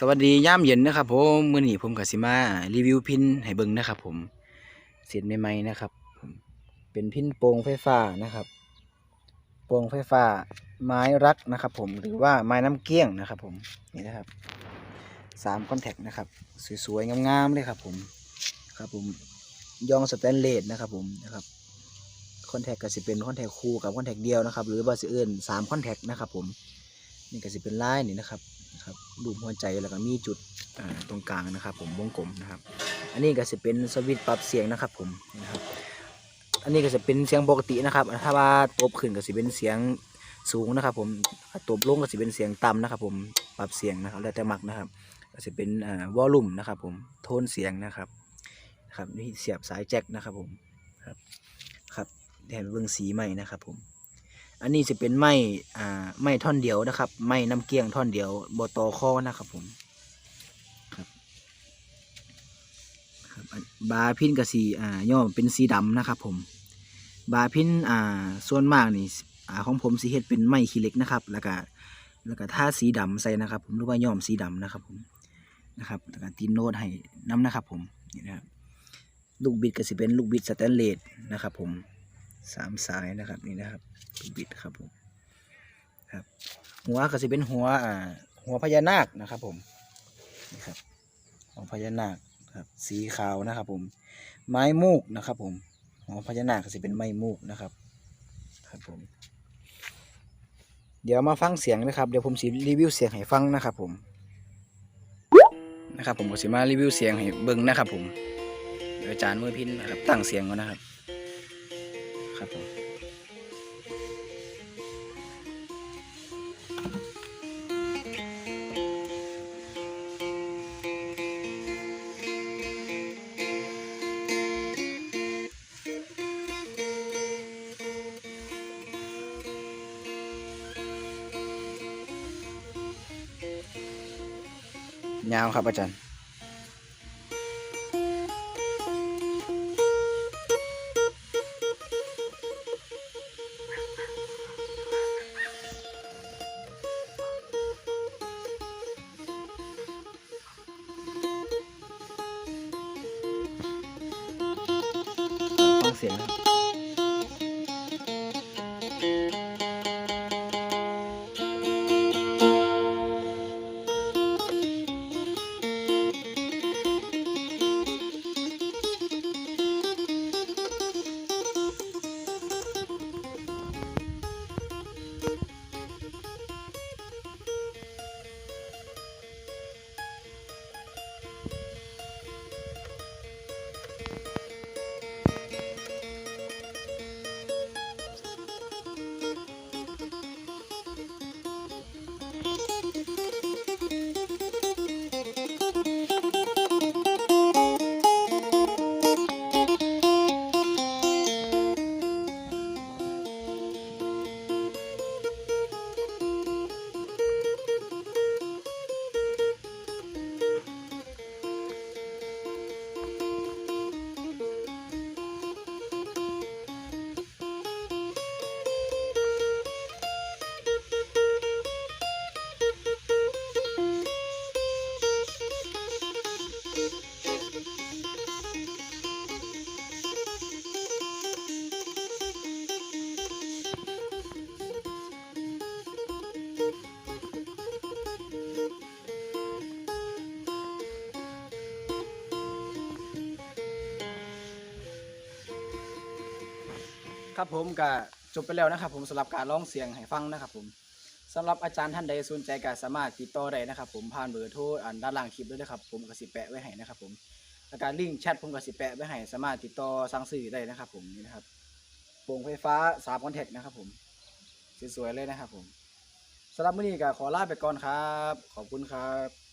สวัสดียามเย็นนะครับผมมื้อนี้ผมก็สิมารีวิวพินให้เบิ่งนะครับผมเสร็จใหม่ๆนะครับผมเป็นพินโปร่งไฟฟ้านะครับ โปร่งไฟฟ้า ไม้รักนะครับ ผมหรือว่าไม้น้ำเกี้ยงนะครับผมนี่นะครับสามคอนแทคนะครับ สวยๆงามๆเลยครับ ผมครับผมยองสแตนเลสนะครับ ผมนะครับคอนแทคก็สิเป็นคอนแทคคู่กับคอนแทคเดียวนะครับ หรือว่าสิเอิ้นสามคอนแทคนะครับ ผมนี่ก็สิเป็นลายนี่นะครับ นะครับรูปหัวใจแล้วก็มีจุดตรงกลางนะครับ ผมวงกลมนะครับ อันนี้ก็จะเป็นสวิตช์ปรับเสียงนะครับผมนะครับ อันนี้ก็จะเป็นเสียงปกตินะครับ ถ้าว่าตบขึ้นก็จะเป็นเสียงสูงนะครับ ผมตบลงก็จะเป็นเสียงต่ำนะครับ ผมปรับเสียงนะครับ แล้วแต่มักนะครับ ก็จะเป็นวอลลุ่มนะครับ ผมโทนเสียงนะครับครับนี่เสียบสายแจ็คนะครับผมครับครับแทนเบื้องสีใหม่นะครับผม อันนี้จะเป็นไม้อ่าไม้ท่อนเดียวนะครับ ไม้น้ำเกลี้ยงท่อนเดียวบตอคอนะครับผมครับครับอันบาพินกับสีอ่าย่อมเป็นสีดำนะครับผมบาพินอ่าส่วนมากนี่อ่าของผมสีเฮ็ดเป็นไม้ขี้เหล็กนะครับ แล้วก็แล้วก็ท่าสีดำใส่นะครับ ผมหรือว่าย่อมสีดำนะครับผมนะครับแล้วก็ตีนโน้ตให้น้ำนะครับผมนี่นะครับลูกบิดก็สิเป็นลูกบิดสแตนเลสนะครับผม สามสายนะครับนี่นะครับลูบิดครับผมครับ หัวก็จะเป็นหัวอ่าหัวพญานาคนะครับผมนี่ครับหัวพญานาคครับสีขาวนะครับผม ไม้มูกนะครับผมหัวพญานาคก็จะเป็นไม้มูกนะครับครับผมเดี๋ยวมาฟังเสียงนะครับเดี๋ยวผมสิรีวิวเสียงให้ฟังนะครับผมนะครับผมก็สิมารีวิวเสียงให้เบิ่งนะครับผมเดี๋ยวอาจารย์มือพินนะครับตั้งเสียงก่อนนะครับ ครับผมยาวครับอาจารย์ เสียงนะครับ ครับผมก็จบไปแล้วนะครับ ผมสำหรับการร้องเสียงให้ฟังนะครับ ผมสำหรับอาจารย์ท่านใดสนใจก็สามารถติดต่อได้นะครับ ผมผ่านเบอร์โทรอันด้านล่างคลิปด้วยนะครับ ผมกสิแปะไว้ให้นะครับ ผมแล้วการลิงก์แชทผมกสิแปะไว้ให้สามารถติดต่อสั่งซื้อได้นะครับ ผมนี่นะครับโปร่งไฟฟ้าสามคอนแทคนะครับ ผมสวยๆเลยนะครับ ผมสำหรับมื้อนี้ก็ขอลาไปก่อนครับ ขอบคุณครับ